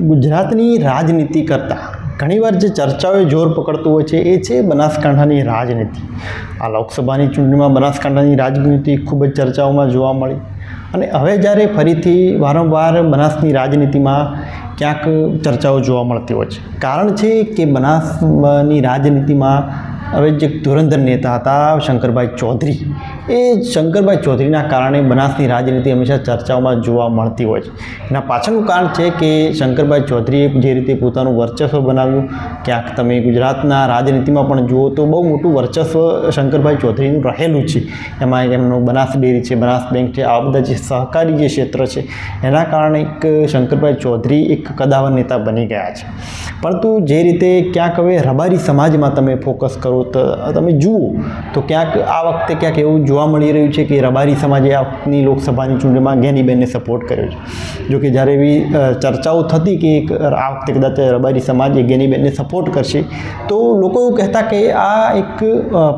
ગુજરાતની રાજનીતિ કરતાં ઘણીવાર જે ચર્ચાઓએ જોર પકડતું હોય છે, એ છે બનાસકાંઠાની રાજનીતિ. આ લોકસભાની ચૂંટણીમાં બનાસકાંઠાની રાજનીતિ ખૂબ જ ચર્ચાઓમાં જોવા મળી અને હવે જ્યારે ફરીથી વારંવાર બનાસની રાજનીતિમાં ક્યાંક ચર્ચાઓ જોવા મળતી હોય છે. કારણ છે કે બનાસની રાજનીતિમાં હવે જે ધુરંધર નેતા હતા, શંકરભાઈ ચૌધરી એ શંકરભાઈ ચૌધરીના કારણે બનાસની રાજનીતિ હંમેશા ચર્ચાઓમાં જોવા મળતી હોય છે. એના પાછળનું કારણ છે કે શંકરભાઈ ચૌધરીએ જે રીતે પોતાનું વર્ચસ્વ બનાવ્યું, ક્યાંક તમે ગુજરાતના રાજનીતિમાં પણ જુઓ તો બહુ મોટું વર્ચસ્વ શંકરભાઈ ચૌધરીનું રહેલું છે. એમાં એમનું બનાસ ડેરી છે, બનાસ બેંક છે, આ બધા જે સહકારી જે ક્ષેત્ર છે, એના કારણે એક શંકરભાઈ ચૌધરી એક કદાવર નેતા બની ગયા છે. પરંતુ જે રીતે ક્યાંક હવે રબારી સમાજમાં તમે ફોકસ કરો તો તમે જુઓ તો ક્યાંક આ વખતે ક્યાંક એવું જોવા મળી રહ્યું છે કે રબારી સમાજે આપની લોકસભાની ચૂંટણીમાં ગેનીબેનને સપોર્ટ કર્યો છે. જો કે જ્યારે એવી ચર્ચાઓ થતી કે એક આ વખતે કદાચ રબારી સમાજ એ જ્ઞાનીબેનને સપોર્ટ કરશે, તો લોકો એવું કહેતા કે આ એક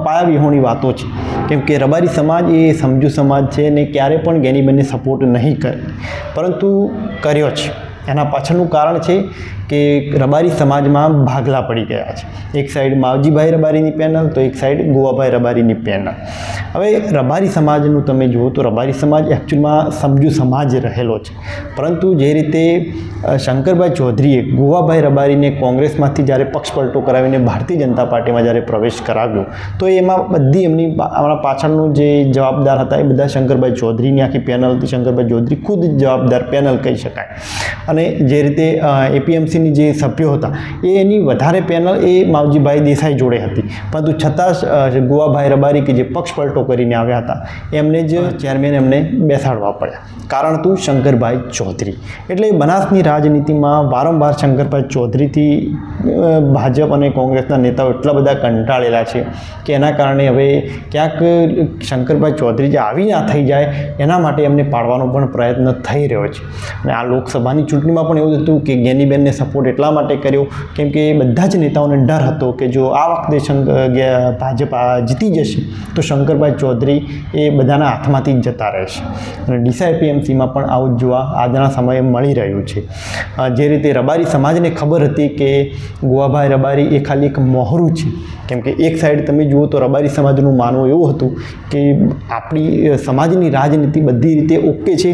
પાયાવિહોણી વાતો છે. કેમ કે રબારી સમાજ એ સમજુ સમાજ છે ને ક્યારે પણ ગેનીબેનને સપોર્ટ નહીં કરે. પરંતુ કર્યો છે. એના પાછળનું કારણ છે કે રબારી સમાજમાં ભાગલા પડી ગયા છે. એક સાઈડ માવજીભાઈ રબારીની પેનલ તો એક સાઈડ ગોવાભાઈ રબારીની પેનલ હવે રબારી સમાજનું તમે જુઓ તો રબારી સમાજ એકચ્યુઅલમાં સમજુ સમાજ રહેલો છે. પરંતુ જે રીતે શંકરભાઈ ચૌધરીએ ગોવાભાઈ રબારીને કોંગ્રેસમાંથી જ્યારે પક્ષ પલટો કરાવીને ભારતીય જનતા પાર્ટીમાં જ્યારે પ્રવેશ કરાવ્યો, તો એમાં બધી એમની આપણા પાછળનું જે જવાબદાર હતા એ બધા શંકરભાઈ ચૌધરીની આખી પેનલ હતી. શંકરભાઈ ચૌધરી ખુદ જવાબદાર પેનલ કહી શકાય. અને જે રીતે એપીએમસીની જે સભ્યો હતા એ એની વધારે પેનલ એ માવજીભાઈ દેસાઈ જોડે હતી. પરંતુ છતાં ગોવાભાઈ રબારી કે જે પક્ષ પલટો કરીને આવ્યા હતા એમને જ ચેરમેન એમને બેસાડવા પડ્યા. કારણ હતું શંકરભાઈ ચૌધરી. એટલે બનાસની રાજનીતિમાં વારંવાર શંકરભાઈ ચૌધરીથી ભાજપ અને કોંગ્રેસના નેતાઓ એટલા બધા કંટાળેલા છે કે એના કારણે હવે ક્યાંક શંકરભાઈ ચૌધરી જે આવી ના થઈ જાય એના માટે એમને પાડવાનો પણ પ્રયત્ન થઈ રહ્યો છે. અને આ લોકસભાની ચૂંટણીમાં પણ એવું હતું કે જ્ઞાનીબેનને સપોર્ટ એટલા માટે કર્યો, કેમ કે બધા જ નેતાઓને ડર હતો કે જો આ વખતે ભાજપ જીતી જશે, તો શંકરભાઈ ચૌધરી એ બધાના હાથમાંથી જ જતા રહેશે. અને ડીસા એપીએમસીમાં પણ આવું જોવા આજના સમયે મળી રહ્યું છે. જે રીતે રબારી સમાજને ખબર હતી કે ગોવાભાઈ રબારી એ ખાલી એક મોહરું છે. કેમ કે એક સાઈડ તમે જુઓ તો રબારી સમાજનું માનવું એવું હતું કે આપણી સમાજની રાજનીતિ બધી રીતે ઓકે છે.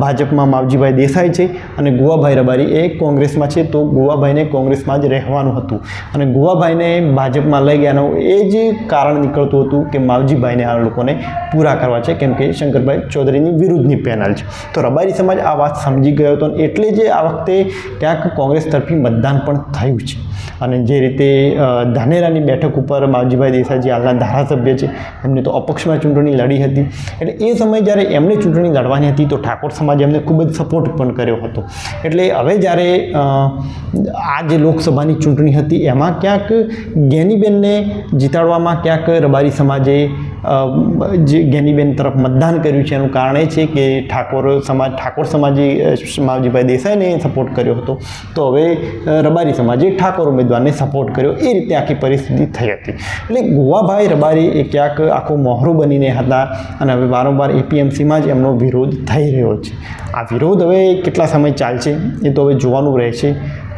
ભાજપમાં માવજીભાઈ દેસાઈ છે અને ગોવાભાઈ રબારી એ કોંગ્રેસમાં છે તો ગોવાભાઈને કોંગ્રેસમાં જ રહેવાનું હતું. અને ગોવાભાઈને ભાજપમાં લઈ ગયાનું એ જ કારણ નીકળતું હતું કે માવજીભાઈને આ લોકોને પૂરા કરવા છે, કેમ કે શંકરભાઈ ચૌધરીની વિરુદ્ધની પેનલ છે. તો રબારી સમાજ આ વાત સમજી ગયો હતો એટલે જ આ વખતે ક્યાંક કોંગ્રેસ તરફી મતદાન પણ થયું છે. અને જે રીતે ધાનેરાની બેઠક ઉપર માવજીભાઈ દેસાઈ જે હાલના ધારાસભ્ય છે, એમને તો અપક્ષમાં ચૂંટણી લડી હતી. એટલે એ સમયે જ્યારે એમને ચૂંટણી લડવાની હતી તો ઠાકોર સમાજે એમને ખૂબ જ સપોર્ટ પણ કર્યો હતો. એટલે હવે જ્યારે આ જે લોકસભાની ચૂંટણી હતી, એમાં ક્યાંક ગેનીબેનને જીતાડવામાં ક્યાંક રબારી સમાજે જે ગેનીબેન તરફ મતદાન કર્યું છે, એનું કારણ એ છે કે ઠાકોર સમાજ, ઠાકોર સમાજે માવજીભાઈ દેસાઈને સપોર્ટ કર્યો હતો. તો હવે રબારી સમાજે ઠાકોર ઉમેદવારને સપોર્ટ કર્યો. એ રીતે આખી પરિસ્થિતિ થઈ હતી. એટલે ગોવાભાઈ રબારી એ ક્યાંક આખું મોહરું બનીને હતા અને હવે વારંવાર એપીએમસીમાં જ એમનો વિરોધ થઈ રહ્યો છે. આ વિરોધ હવે કેટલા સમય ચાલશે, એ તો હવે જોવાનું રહેશે.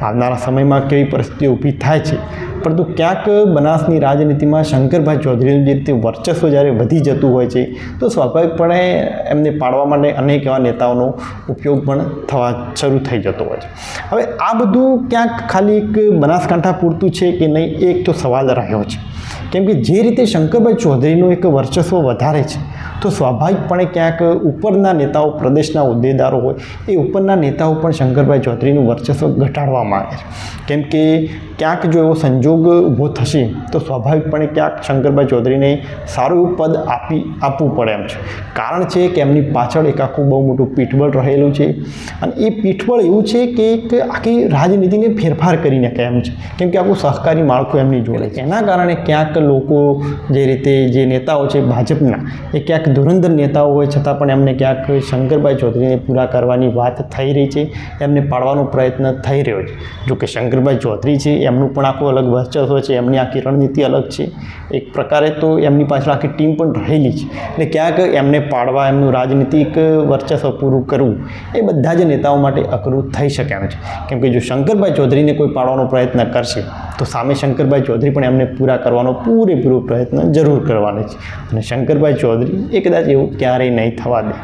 આવનારા સમયમાં કેવી પરિસ્થિતિ ઊભી થાય છે. પરંતુ ક્યાંક બનાસની રાજનીતિમાં શંકરભાઈ ચૌધરીનું જે રીતે વર્ચસ્વ જ્યારે વધી જતું હોય છે, તો સ્વાભાવિકપણે એમને પાડવા માટે અનેક એવા નેતાઓનો ઉપયોગ પણ થવા શરૂ થઈ જતો હોય છે. હવે આ બધું ક્યાંક ખાલી એક બનાસકાંઠા પૂરતું છે કે નહીં એક તો સવાલ રહ્યો છે. કેમ કે જે રીતે શંકરભાઈ ચૌધરીનું એક વર્ચસ્વ વધારે છે, તો સ્વાભાવિકપણે ક્યાંક ઉપરના નેતાઓ પ્રદેશના હોદ્દેદારો હોય, એ ઉપરના નેતાઓ પણ શંકરભાઈ ચૌધરીનું વર્ચસ્વ ઘટાડવા માંગે છે. કેમ કે ક્યાંક જો એવો સંજોગ ઊભો થશે, તો સ્વાભાવિકપણે ક્યાંક શંકરભાઈ ચૌધરીને સારું એવું પદ આપી, આપવું પડે એમ છે. કારણ છે કે એમની પાછળ એક આખું બહુ મોટું પીઠબળ રહેલું છે અને એ પીઠબળ એવું છે કે એક આખી રાજનીતિને ફેરફાર કરી નાખે છે. કેમ કે આખું સહકારી માળખું એમની જોડે છે. એના કારણે ક્યાંક લોકો જે રીતે જે નેતાઓ છે ભાજપના, એ ક્યાંક ધુરંધર નેતાઓ હોય છતાં પણ એમને ક્યાંક શંકરભાઈ ચૌધરીને પૂરા કરવાની વાત થઈ રહી છે, એમને પાડવાનો પ્રયત્ન થઈ રહ્યો છે. જો કે શંકરભાઈ ચૌધરી છે, એમનું પણ આખું અલગ વર્ચસ્વ છે, એમની આખી રણનીતિ અલગ છે. એક પ્રકારે તો એમની પાછળ આખી ટીમ પણ રહેલી છે. એટલે ક્યાંક એમને પાડવા, એમનું રાજનીતિક વર્ચસ્વ પૂરું કરવું, એ બધા જ નેતાઓ માટે અઘરું થઈ શકે એમ છે. કેમ કે જો શંકરભાઈ ચૌધરીને કોઈ પાડવાનો પ્રયત્ન કરશે, તો સામે શંકરભાઈ ચૌધરી પણ એમને પૂરા કરવાનો પૂરેપૂરો પ્રયત્ન જરૂર કરવાનો છે. અને શંકરભાઈ ચૌધરી એ કદાચ એવું ક્યારેય નહીં થવા દે.